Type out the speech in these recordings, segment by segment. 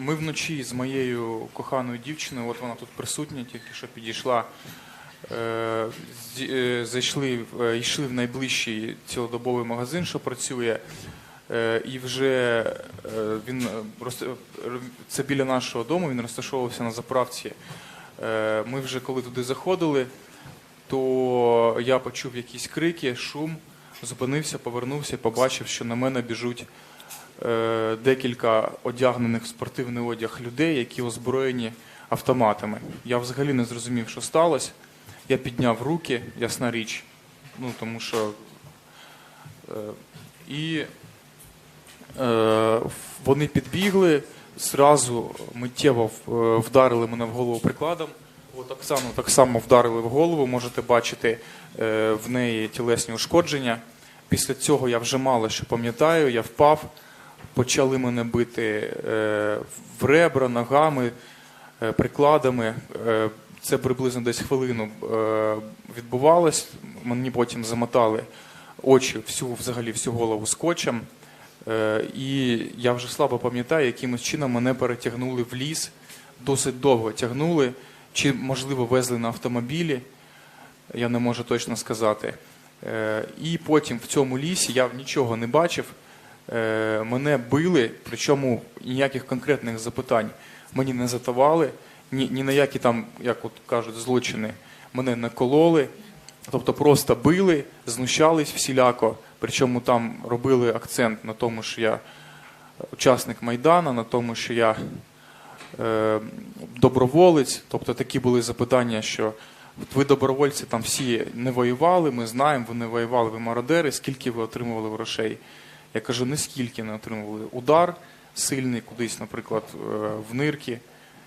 Ми вночі з моєю коханою дівчиною, от вона тут присутня, тільки що підійшла. е, е, Зайшли, е, йшли в найближчий цілодобовий магазин, що працює. І вже він це біля нашого дому, він розташовувався на заправці. Ми вже коли туди заходили, то я почув якісь крики, шум, зупинився, повернувся побачив, що на мене біжуть декілька одягнених в спортивний одяг людей, які озброєні автоматами. Я взагалі не зрозумів, що сталося. Я підняв руки, ясна річ, ну тому що. Е, і е, вони підбігли, зразу миттєво е, вдарили мене в голову прикладом. От Оксану так само вдарили в голову. Можете бачити е, в неї тілесні ушкодження. Після цього я вже мало що пам'ятаю, я впав, почали мене бити е, в ребра, ногами, е, прикладами. Е, Це приблизно десь хвилину відбувалось. Мені потім замотали очі, всю взагалі всю голову скотчем. І я вже слабо пам'ятаю, якимось чином мене перетягнули в ліс, досить довго тягнули, чи, можливо, везли на автомобілі, я не можу точно сказати. І потім в цьому лісі я нічого не бачив. Е, Мене били, причому ніяких конкретних запитань мені не задавали, ні, ні на які там, як от кажуть, злочини мене не кололи. Тобто просто били, знущались всіляко. Причому там робили акцент на тому, що я учасник Майдана, на тому, що я е, доброволець. Тобто такі були запитання, що от ви добровольці там всі не воювали, ми знаємо, ви не воювали, ви мародери, скільки ви отримували грошей. Я кажу, не скільки не отримували. Удар сильний кудись, наприклад, е, в нирки.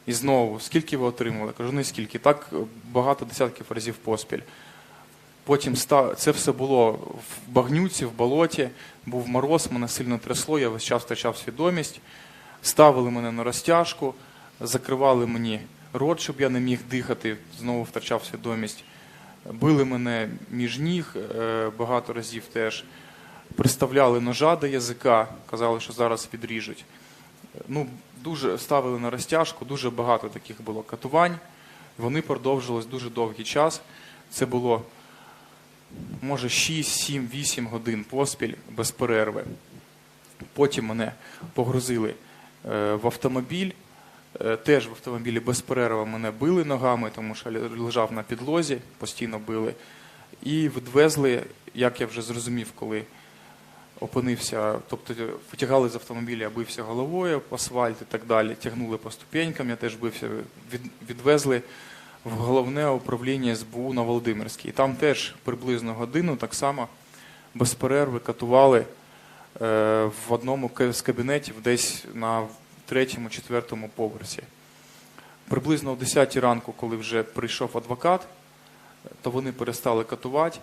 І знову, скільки ви отримували? Я кажу, не скільки. Так е, багато десятків разів поспіль. Потім це все було в багнюці, в болоті, був мороз, мене сильно трясло, я весь час втрачав свідомість. Ставили мене на розтяжку, закривали мені рот, щоб я не міг дихати, знову втрачав свідомість. Били мене між ніг е, багато разів теж. Приставляли ножа до язика, казали, що зараз підріжуть. Ну, дуже ставили на розтяжку, дуже багато таких було катувань. Вони продовжились дуже довгий час. Це було може 6, 7, 8 годин поспіль без перерви. Потім мене погрузили е, в автомобіль. Е, Теж в автомобілі без перерви мене били ногами, тому що лежав на підлозі, постійно били. І відвезли, як я вже зрозумів, коли опинився, тобто витягали з автомобіля, бився головою асфальт і так далі, тягнули по ступенькам, я теж бився, від, відвезли в головне управління СБУ на Володимирській. І там теж приблизно годину так само без перерви катували е, в одному з кабінетів десь на третьому, четвертому поверсі. Приблизно о 10 ранку, коли вже прийшов адвокат, то вони перестали катувати.